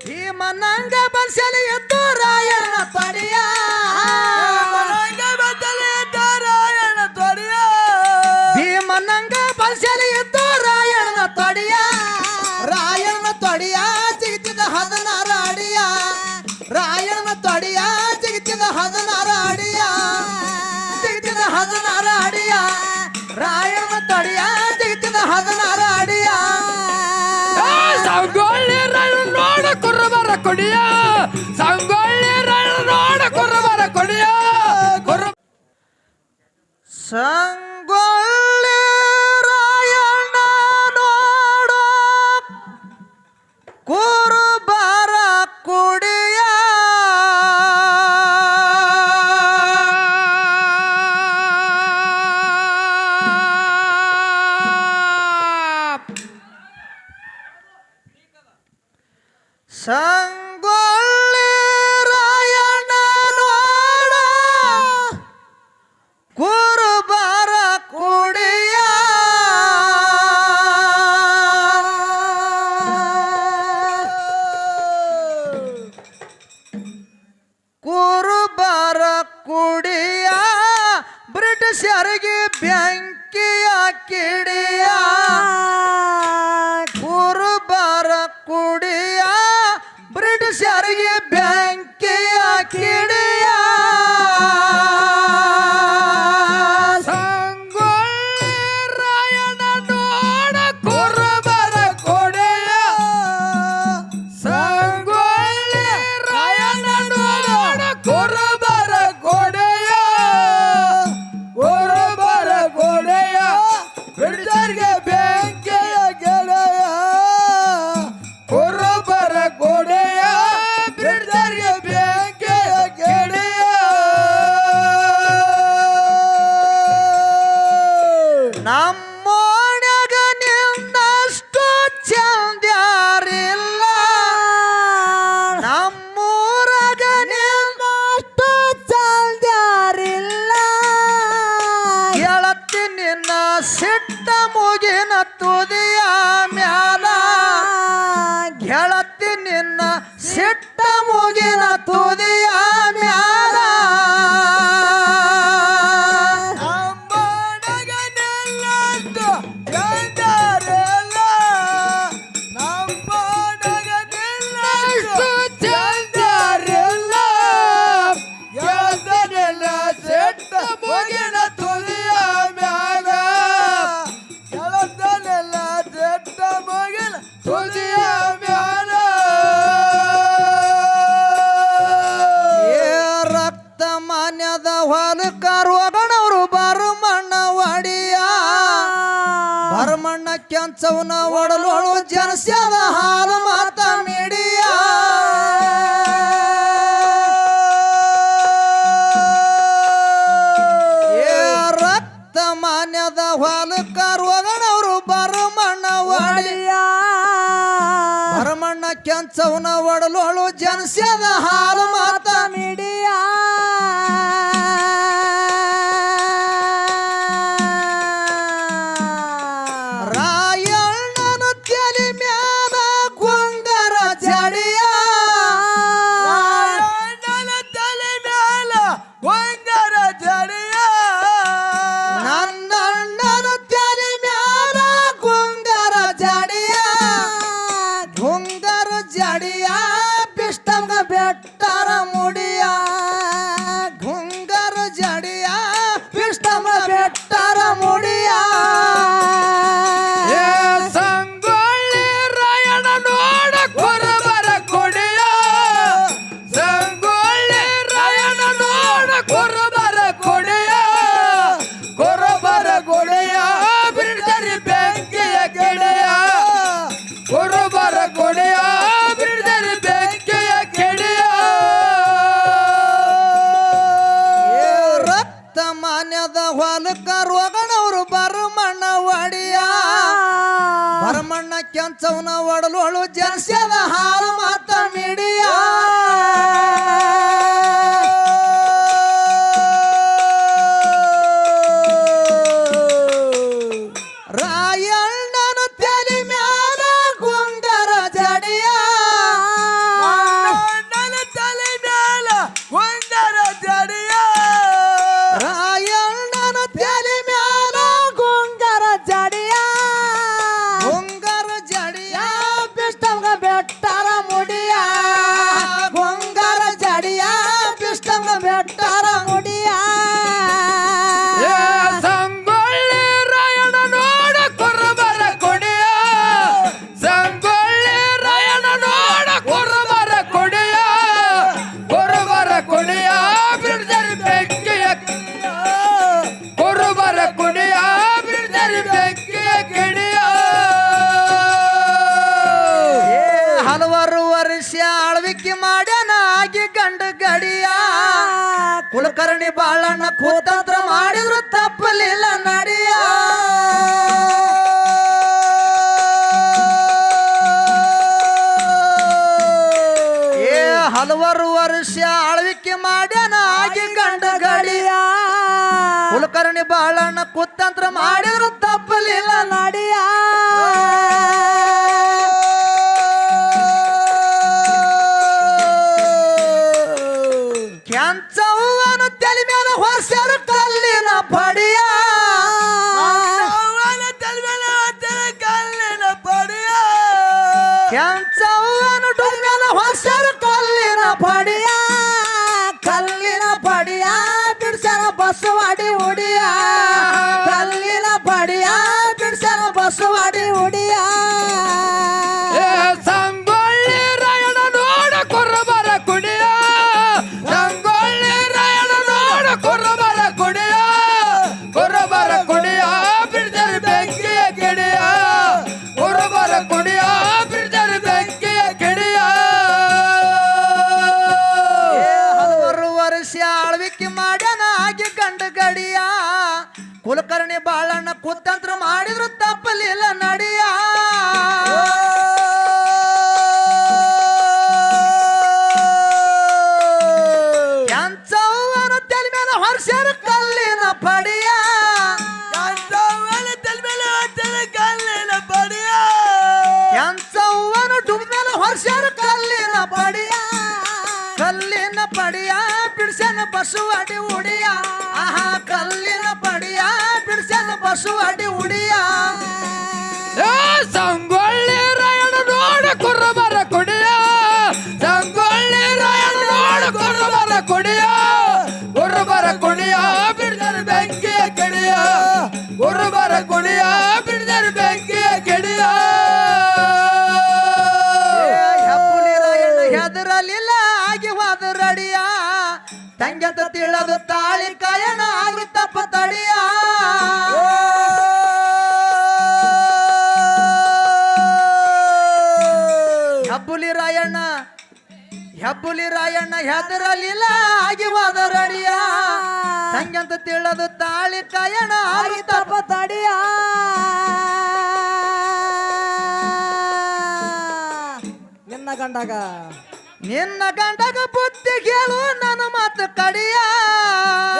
ಈ ಭೀಮನಂಗ ಬನ್ಸಲಿ ಎದ್ದು ರಾಯನ ಪಡೆಯ ಕೊಡಿಯ? ಸಂಗೊಳ್ಳಿ ನೋಡ ಕೊರಬರ ಕೊಡಿಯ? ಕೊರ ಬಸವನ ಒಡಲೋಳು ಜನಸ್ಯದ ಹಾಲು ಮಾತ ಮೀಡಿಯ. ರಕ್ತ ಮಾನ್ಯದ ಹಾಲುಕಾರ್ ಒಗಣವರು ಬರಮಣ್ಣ ಒಡೆಯ ಬರಮಣ್ಣ ಕೆಂಚವನ ಒಡಲೋಳು ಜನಸ್ಯದ ಹಾಲು கட்ட ಕೆಂಚವನ ಒಡಲು ಅಳು ಜನ್ಸದ ಹಾರ ಮಾತ ಮಿಡಿಯ. ಬಾಳಣ್ಣ ಕೂತಂತ್ರ ಮಾಡಿದ್ರು ತಪ್ಪಲಿಲ್ಲ ನಡಿಯ. ಕೆಂಚವ್ವನ ತಲೆ ಮೇಲೆ ಹೊಸರು ಕಲ್ಲಿನ ಪಡಿಯ. ಕೆಂಚವ್ವನ ಡುಂಗನ ಹೊಸರು ಕಲ್ಲಿನ ಪಡಿಯ. ಬಿಡ್ಸರ ಬಸವಾಡಿ ಉಡಿಯ ಏ ಸಂಗೊಳ್ಳಿ ರಾಯಣ ನೋಡ ಕುರುಬರ ಕುಡಿಯ ಸಂಗೊಳ್ಳಿ ರಾಯಣ ನೋಡ ಕುರುಬರ ಕುಡಿಯ ಕುರುಬರ ಕುಡಿಯ ಬಿಡ್ದರ ಬೆಂಕಿಯ ಕಿಡಿಯ ಕುರುಬರ ಕುಡಿಯ ಬಿಡ್ದರ ಬೆಂಕಿಯ ಕಿಡಿಯ ಏ ಹಲವಾರು ವರ್ಷ ಆಳ್ವಿಕೆ ಮಾಡ್ಯಾನ ಆಗಿ ಗಂಡ ಗಡಿಯ ಕುಲಕರ್ಣಿ ಬಾಳಣ್ಣ ಕುತಂತ್ರ ಮಾಡಿದ್ರು ತಪ್ಪಲಿಲ್ಲ ನಡಿಯ. ಕೆಂಚವ್ವನ ತಲೆ ಮೇಲೆ ಹೊರ್ಸ್ಯಾರ ಕಲ್ಲಿನ ಪಡಿಯ. ಕೆಂಚವ್ವನ ಡುಂಬ ಮೇಲೆ ಹೊರ್ಸ್ಯಾರ ಕಲ್ಲಿನ ಪಡಿಯ. ಕಲ್ಲಿನ ಪಡಿಯ ಬಿಡ್ಸನ ಬಸವಡಿ ಉಡಿಯ ಆಹಾ ಕಲ್ಲಿನ ಪಡಿಯ ಬಿಡ್ಸನ ಬಸವಡಿ ಉಡಿಯ. ಏ ಹೆಬ್ಬುಲಿ ರಾಯಣ್ಣ ಹೆಬ್ಬುಲಿ ರಾಯಣ್ಣ ಹೆದರಲಿಲ್ಲ ಆಗಿ ಹೋದರಡಿಯ ತಂಗಂತ ತಿಳದು ತಾಳಿ ಕಾಯಣ ಆಗಿ ತಪ್ಪ ತಡಿಯ ನಿನ್ನ ಗಂಡಾಗ. ನಿನ್ನ ಗಂಡಗ ಬುದ್ಧಿ ಕೇಳು ನನ್ನ ಮಾತು ಕಡಿಯ.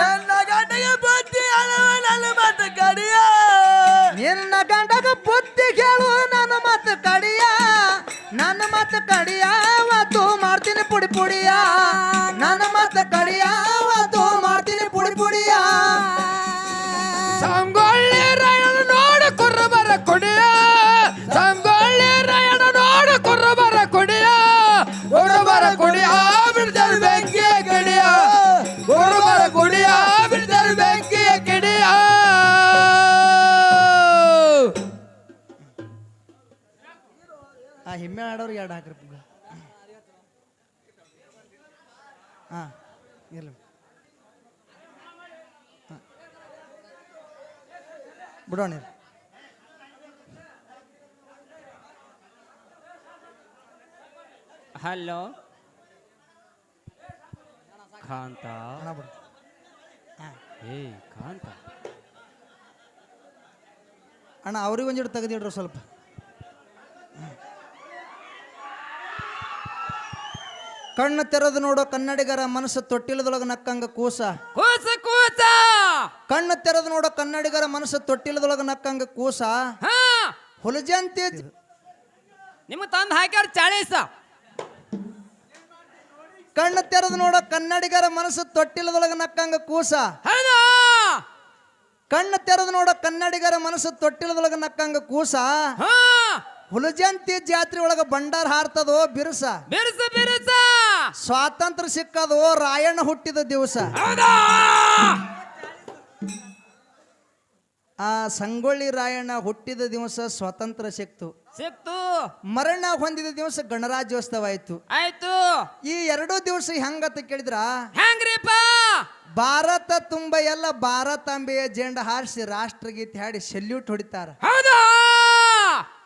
ನಿನ್ನ ಗಂಡಗ ಬುದ್ಧಿ ಅಳವ ನನ್ನ ಮಾತು ಕಡಿಯ. ನನ್ನ ಮಾತು ಕಡಿಯ. ಅವತ್ತು ಮಾಡ್ತೀನಿ ಪುಡಿ ಪುಡಿಯ. ನನ್ನ ಮಾತು ಕಡಿಯ ಆಡೋರಿಗೆ ಎರಡು ಹಾಕ್ರಿ ಪುಗ್ಗ. ಹಾ ಇರಲಿ. ಹಾ. ಬಿಡೋಣ ಇರ್ಲಿ. ಹಲೋ. ಕಾಂತ. ಹಣ ಬಿಡು. ಕಾಂತ. ಅಣ್ಣ ಅವ್ರಿಗೆ ಒಂದಿಟ್ಟು ತೆಗೆದಿಡ್ರು ಸ್ವಲ್ಪ. ಕಣ್ಣು ತೆರೆದು ನೋಡೋ ಕನ್ನಡಿಗರ ಮನಸ್ಸು ತೊಟ್ಟಿಲದೊಳಗೆ ನಕ್ಕಂಗ ಕೂಸ. ಕೂಸ ಕೂಸ! ಕಣ್ಣು ತೆರೆದು ನೋಡೋ ಕನ್ನಡಿಗರ ಮನಸ್ಸು ತೊಟ್ಟಿಲದೊಳಗೆ ನಕ್ಕಂಗ ಕೂಸ. ಹಾ! ಹುಲಜಂತಿ ನಿಮ್ಮ ತಂದು ಹಾಕ್ಯಾರ ಚಾಳೀಸ. ಕಣ್ಣು ತೆರೆದು ನೋಡೋ ಕನ್ನಡಿಗರ ಮನಸ್ಸು ತೊಟ್ಟಿಲದೊಳಗೆ ನಕ್ಕಂಗ ಕೂಸ. ಕಣ್ಣು ತೆರೆದು ನೋಡೋ ಕನ್ನಡಿಗರ ಮನಸ್ಸು ತೊಟ್ಟಿಲದೊಳಗೆ ನಕ್ಕಂಗ ಕೂಸ. ಹಾ! ಹುಲಜಂತಿ ಜಾತ್ರೆ ಒಳಗ ಭಂಡಾರ ಹಾರ್ತದೋ ಬಿರುಸ. ಬಿರುಸ ಬಿರುಸ! ಸ್ವಾತಂತ್ರ್ಯ ಸಿಕ್ಕದು ರಾಯಣ್ಣ ಹುಟ್ಟಿದ ದಿವಸ. ಆ ಸಂಗೊಳ್ಳಿ ರಾಯಣ್ಣ ಹುಟ್ಟಿದ ದಿವಸ ಸ್ವಾತಂತ್ರ್ಯ ಸಿಕ್ತು. ಸಿಕ್ತು. ಮರಣ ಹೊಂದಿದ ದಿವಸ ಗಣರಾಜ್ಯೋತ್ಸವ ಆಯ್ತು. ಆಯ್ತು. ಈ ಎರಡೂ ದಿವಸ ಹೆಂಗತ್ತ ಕೇಳಿದ್ರ? ಹೆಂಗ್ರಿಪ್ಪ? ಭಾರತ ತುಂಬ ಎಲ್ಲ ಭಾರತಾಂಬೆಯ ಜೆಂಡ ಹಾರಿಸಿ ರಾಷ್ಟ್ರಗೀತೆ ಹಾಡಿ ಸೆಲ್ಯೂಟ್ ಹೊಡಿತಾರ. ಹೌದಾ?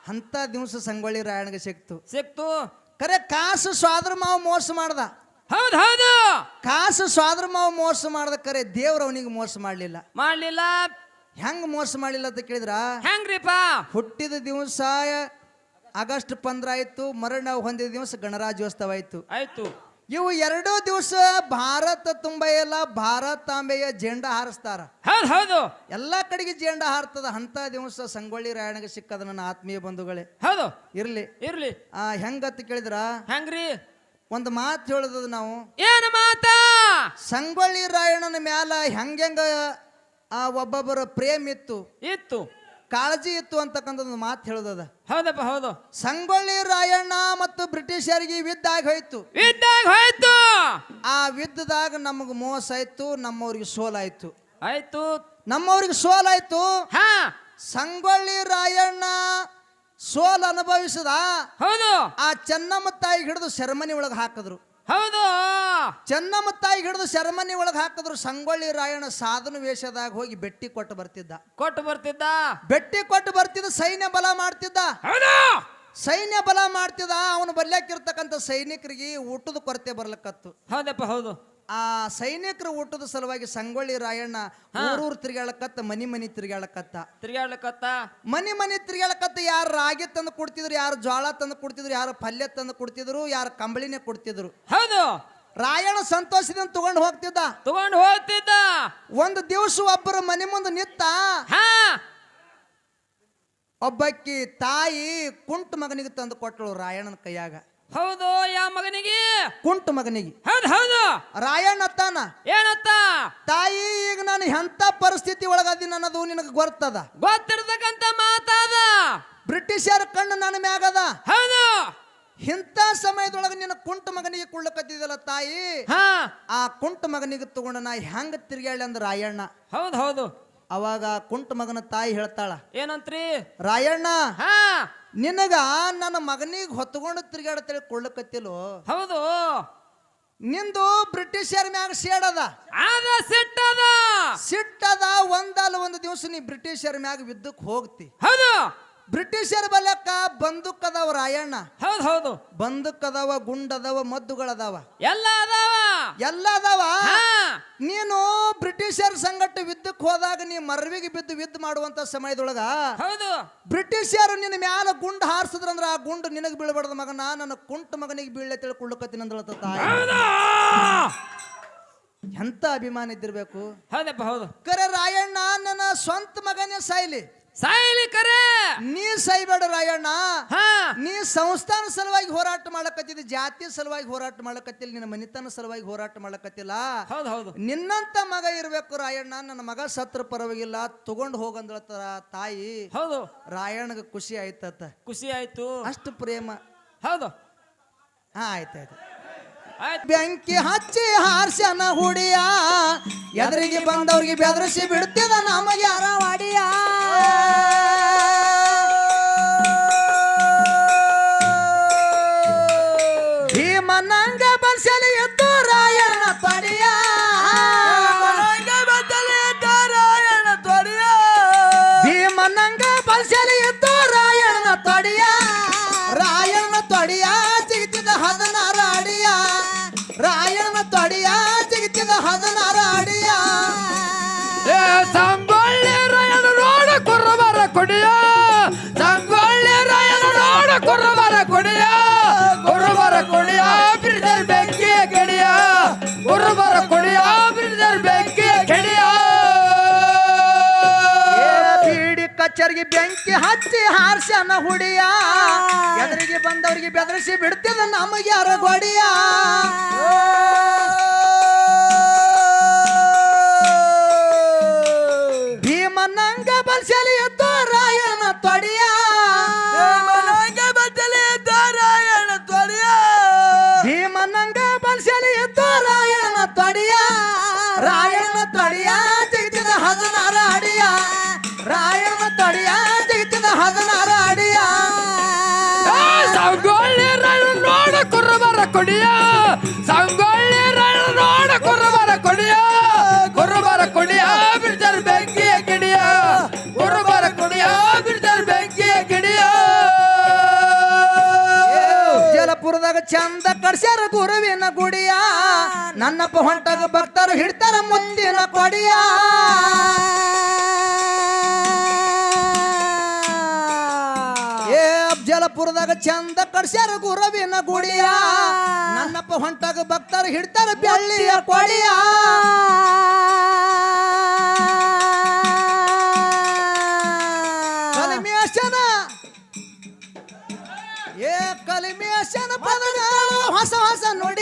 ಅಂತ ದಿವಸ ಸಂಗೊಳ್ಳಿ ರಾಯಣ್ಣಗೆ ಸಿಕ್ತು. ಸಿಕ್ತು. ಕರೆ ಕಾಸು ಸ್ವಾದ್ರ ಮಾವು ಮೋಸ ಮಾಡ್ದ. ಹೌದ್ ಹೌದು. ಕಾಸು ಸ್ವಾದ್ರ ಮಾವು ಮೋಸ ಮಾಡ್ದ ಕರೆ ದೇವ್ರ ಅವನಿಗೆ ಮೋಸ ಮಾಡ್ಲಿಲ್ಲ. ಮಾಡ್ಲಿಲ್ಲ. ಹೆಂಗ್ ಮೋಸ ಮಾಡ್ಲಿಲ್ಲ ಅಂತ ಕೇಳಿದ್ರ? ಹೆಂಗ್ರಿಪ್ಪ? ಹುಟ್ಟಿದ ದಿವಸ ಆಗಸ್ಟ್ ಪಂದ್ರ ಆಯ್ತು ಮರಣ ಹೊಂದಿದ ದಿವಸ ಗಣರಾಜ್ಯೋತ್ಸವ ಆಯ್ತು. ಆಯ್ತು. ಇವು ಎರಡೂ ದಿವಸ ಭಾರತ ತುಂಬ ಎಲ್ಲ ಭಾರತಾಂಬೆಯ ಜೆಂಡ ಹಾರಿಸ್ತಾರ. ಹೌದು ಹೌದು. ಎಲ್ಲಾ ಕಡೆಗೆ ಜೆಂಡ ಹಾರ್ತದ ಅಂತ ದಿವಸ ಸಂಗೊಳ್ಳಿ ರಾಯಣ್ಣಗೆ ಸಿಕ್ಕದ ನನ್ನ ಆತ್ಮೀಯ ಬಂಧುಗಳೇ. ಹೌದು. ಇರ್ಲಿ. ಇರ್ಲಿ. ಆ ಹೆಂಗತ್ ಕೇಳಿದ್ರ? ಹೆಂಗ್ರಿ? ಒಂದು ಮಾತು ಹೇಳದ ನಾವು. ಏನ ಮಾತಾ? ಸಂಗೊಳ್ಳಿ ರಾಯಣ್ಣನ ಮ್ಯಾಲ ಹೆಂಗೆಂಗ ಆ ಒಬ್ಬೊಬ್ಬರ ಪ್ರೇಮ್ ಇತ್ತು. ಇತ್ತು. ಕಾಳಜಿ ಇತ್ತು ಅಂತಕ್ಕಂಥದ್ದು ಮಾತು ಹೇಳೋದದ. ಹೌದಪ್ಪ ಹೌದು. ಸಂಗೊಳ್ಳಿ ರಾಯಣ್ಣ ಮತ್ತು ಬ್ರಿಟಿಷರಿಗೆ ಆಗಿ ಹೋಯ್ತು. ಇದ್ದಾಗ ಹೋಯ್ತು! ಆ ಯುದ್ಧದಾಗ ನಮಗೆ ಮೋಸ ಆಯ್ತು ನಮ್ಮವ್ರಿಗೆ ಸೋಲಾಯ್ತು ಆಯ್ತು. ನಮ್ಮವ್ರಿಗೆ ಸೋಲಾಯ್ತು ಹಾ. ಸಂಗೊಳ್ಳಿ ರಾಯಣ್ಣ ಸೋಲ್ ಅನುಭವಿಸದ. ಹೌದು. ಆ ಚೆನ್ನಮ್ಮ ತಾಯಿ ಹಿಡಿದು ಸೆರೆಮನಿ ಒಳಗೆ ಹಾಕಿದ್ರು. ಹೌದು. ಚೆನ್ನಮ್ಮ ತಾಯಿ ಹಿಡಿದು ಸೆರೆಮನಿ ಒಳಗೆ ಹಾಕಿದ್ರು ಸಂಗೊಳ್ಳಿ ರಾಯಣ್ಣ ಸಾಧನ ವೇಷದಾಗ ಹೋಗಿ ಬೆಟ್ಟಿ ಕೊಟ್ಟು ಬರ್ತಿದ್ದ. ಕೊಟ್ಟು ಬರ್ತಿದ್ದ? ಬೆಟ್ಟಿ ಕೊಟ್ಟು ಬರ್ತಿದ್ದ ಸೈನ್ಯ ಬಲ ಮಾಡ್ತಿದ್ದ. ಸೈನ್ಯ ಬಲ ಮಾಡ್ತಿದ್ದ ಅವನು ಬರ್ಲಾಕಿರ್ತಕ್ಕಂಥ ಸೈನಿಕರಿಗೆ ಊಟದ ಕೊರತೆ ಬರ್ಲಕ್ಕತ್ತು. ಹೌದಪ್ಪ ಹೌದು. ಆ ಸೈನಿಕರು ಊಟದ ಸಲುವಾಗಿ ಸಂಗೊಳ್ಳಿ ರಾಯಣ್ಣ ಊರೂರು ತಿರುಗಾಳಕತ್ತ ಮನಿ ಮನಿ ತಿರುಗಾಳಕತ್ತ ತಿರ್ಗಾಳಕತ್ತ ಮನಿ ಮನಿ ತಿರುಗಾಳಕತ್ತ ಯಾರು ರಾಗಿ ತಂದು ಕೊಡ್ತಿದ್ರು ಯಾರು ಜೋಳ ತಂದು ಕೊಡ್ತಿದ್ರು ಯಾರು ಪಲ್ಯ ತಂದು ಕೊಡ್ತಿದ್ರು ಯಾರು ಕಂಬಳಿನೇ ಕೊಡ್ತಿದ್ರು. ಹೌದು! ರಾಯಣ್ಣ ಸಂತೋಷದಿಂದ ತಗೊಂಡು ಹೋಗ್ತಿದ್ದ. ತಗೊಂಡು ಹೋಗ್ತಿದ್ದ. ಒಂದು ದಿವಸ ಒಬ್ಬರ ಮನೆ ಮುಂದೆ ನಿತ್ತ ಹಾ. ಒಬ್ಬಕ್ಕಿ ತಾಯಿ ಕುಂಟು ಮಗನಿಗೆ ತಂದು ಕೊಟ್ಟಳು ರಾಯಣನ ಕೈಯಾಗ. ಹೌದು ಯಾವ ಮಗನಿಗೆ? ಕುಂಟು ಮಗನಿಗೆ. ಹೌದು ಹೌದು. ರಾಯಣ್ಣ ತಾನ ಏನತ್ತ? ತಾಯಿ ಈಗ ನಾನು ಎಂತ ಪರಿಸ್ಥಿತಿ ಒಳಗದೀನಿ ಅನ್ನೋದು ನಿನಗೆ ಗೊತ್ತದ? ಗೊತ್ತಿರತಕ್ಕಂತ ಮಾತಾದ. ಬ್ರಿಟಿಷರ ಕಣ್ಣು ನನ್ನ ಮ್ಯಾಗದ? ಹೌದು. ಇಂಥ ಸಮಯದೊಳಗೆ ನಿನ್ನ ಕುಂಟ ಮಗನಿಗೆ ಕುಳ್ಳಕತ್ತಿದಲ್ಲ ತಾಯಿ? ಹಾ. ಆ ಕುಂಟ ಮಗನಿಗೆ ತಗೊಂಡ ನಾ ಹೆಂಗ ತಿರ್ಗ್ಯಾಳಿ ಅಂದ್ರೆ ರಾಯಣ್ಣ. ಹೌದು ಹೌದು. ಅವಾಗ ಕುಂಟ ಮಗನ ತಾಯಿ ಹೇಳ್ತಾಳ ಏನಂತ್ರಿ? ರಾಯಣ್ಣ ಹಾ. ನಿನಗ ನನ್ನ ಮಗನಿಗೆ ಹೊತ್ಕೊಂಡು ತಿರ್ಗಾಡತ್ತೇಳಿ ಕೊಳ್ಳಕತ್ತಿಲು ಹೌದು. ನಿಂದು ಬ್ರಿಟಿಷರ್ ಮ್ಯಾಗ ಸೇಡದ ಆದ ಸಿಟ್ಟದ. ಸಿಟ್ಟದ ಒಂದಲ್ಲ ಒಂದು ದಿವಸ ನೀ ಬ್ರಿಟಿಷರ್ ಮ್ಯಾಗ ಯುದ್ಧಕ್ಕೆ ಹೋಗ್ತಿ. ಹೌದು. ಬ್ರಿಟಿಷರ ಬಲಕ್ಕ ಬಂದೂಕ್ ಅದಾವ ರಾಯಣ್ಣ. ಹೌದು ಹೌದು. ಬಂದೂಕ್ ಅದಾವ ಗುಂಡದವ ಮದ್ದುಗಳದಾವ. ಎಲ್ಲ ಅದಾವ. ಎಲ್ಲ ಅದಾವ? ನೀನು ಬ್ರಿಟಿಷರ್ ಸಂಗಟ ಯುದ್ಧಕ್ಕೆ ಹೋದಾಗ ನೀ ಮರವಿಗೆ ಬಿದ್ದು ಯುದ್ಧ ಮಾಡುವಂತ ಸಮಯದೊಳಗ ಹೌದು. ಬ್ರಿಟಿಷರು ನಿನ್ನ ಮ್ಯಾಲ ಗುಂಡು ಹಾರಿಸಿದ್ರಂದ್ರ ಆ ಗುಂಡು ನಿನಗೆ ಬೀಳ್ಬಾರ್ದ ಮಗನ ನನ್ನ ಕುಂಟ ಮಗನಿಗೆ ಬೀಳ್ಳೆ ತಿಳ್ಕೊಳ್ಳಕತ್ತೀನಿ ಎಂತ ಅಭಿಮಾನ ಇದ್ದಿರ್ಬೇಕು? ಹೌದಪ್ಪ ಹೌದು. ಕರೆ ರಾಯಣ್ಣ ನನ್ನ ಸ್ವಂತ ಮಗನೇ ಸಾಯ್ಲಿ. ಸಾಯಿಲಿ ನೀ ಸೈಬೇಡ ರಾಯಣ್ಣ ಹಾ. ನೀ ಸಂಸ್ಥಾನ ಸಲುವಾಗಿ ಹೋರಾಟ ಮಾಡಕತ್ತಿದ್ದ ಜಾತಿ ಸಲುವಾಗಿ ಹೋರಾಟ ಮಾಡಕತ್ತಿಲ್ಲ ನಿನ್ನ ಮನಿತನ ಸಲುವಾಗಿ ಹೋರಾಟ ಮಾಡಕತ್ತಿಲ್ಲ. ಹೌದು ಹೌದು. ನಿನ್ನಂತ ಮಗ ಇರ್ಬೇಕು ರಾಯಣ್ಣ ನನ್ನ ಮಗ ಸತ್ರ ಪರವಾಗಿಲ್ಲ ತಗೊಂಡ್ ಹೋಗಂದ್ರ ತಾಯಿ. ಹೌದು. ರಾಯಣ್ಣಗ ಖುಷಿ ಆಯ್ತತ್ತ ಖುಷಿ ಆಯ್ತು. ಅಷ್ಟು ಪ್ರೇಮ. ಹೌದು. ಹಾ ಆಯ್ತಾಯ್ತು ಆಯ್ತು. ಬೆಂಕಿ ಹಚ್ಚಿ ಹಾರ್ಸನ ಹುಡಿಯ ಎದುರಿಗೆ ಬಂದವ್ರಿಗೆ ಬೆದರಿಸಿ ಬಿಡ್ತಿದ ನಮಗೆ ಅರವಾಡಿಯ ಕಚ್ಚರಿಗೆ ಬೆಂಕಿ ಹಚ್ಚಿ ಹಾರ್ಸನ ಹುಡಿಯ. ಎದುರಿಗೆ ಬಂದವರಿಗೆ ಬೆದರಿಸಿ ಬಿಡ್ತಿದ ನಮಗೆ ಯಾರ ಗೊಡಿಯ. ಚಂದ ಕರ್ಸ್ಯಾರ ಗುರುವಿನ ಗುಡಿಯ. ನನ್ನಪ್ಪ ಹೊಂಟಗ ಭಕ್ತರು ಹಿಡ್ತಾರ ಮುಂದಿನ ಕೊಡಿಯ. ಜಲಪುರದಾಗ ಚಂದ ಕರ್ಸ್ಯಾರ ಗುರುವಿನ ಗುಡಿಯ. ನನ್ನಪ್ಪ ಹೊಂಟಾಗ ಭಕ್ತರು ಹಿಡ್ತಾರ ಬೆಳ್ಳಿಯ ಕೊಡಿಯಾ. ಹೊಸ ಹೊಸ ನೋಡಿ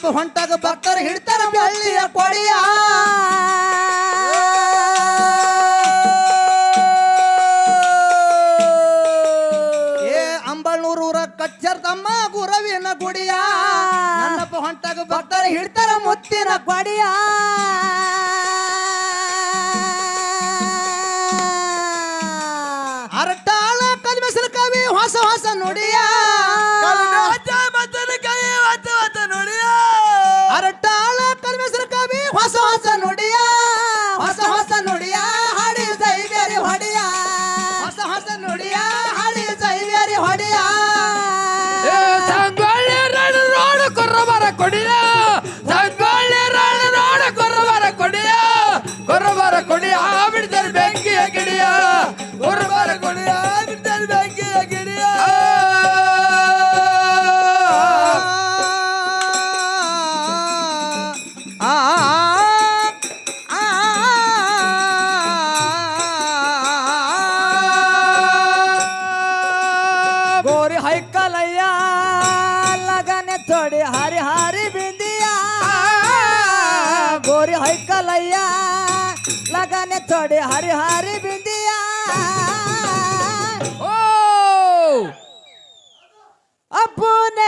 ಪಾಪ ಹೊಂಟಾಗ ಭಕ್ತರು ಹಿಡ್ತಾರ ಬೆಳ್ಳಿಯ ಕೊಡಿಯ. ಏ ಅಂಬಳ್ನೂರೂರ ಕಚ್ಚರ್ ತಮ್ಮ ಗುರವಿನ ಗುಡಿಯ. ನನ್ನಪ್ಪ ಹೊಂಟಾಗ ಭಕ್ತರು ಹಿಡ್ತಾರ ಮುತ್ತಿನ ಕೊಡಿಯ. बिहारी बिंदिया ओ अपने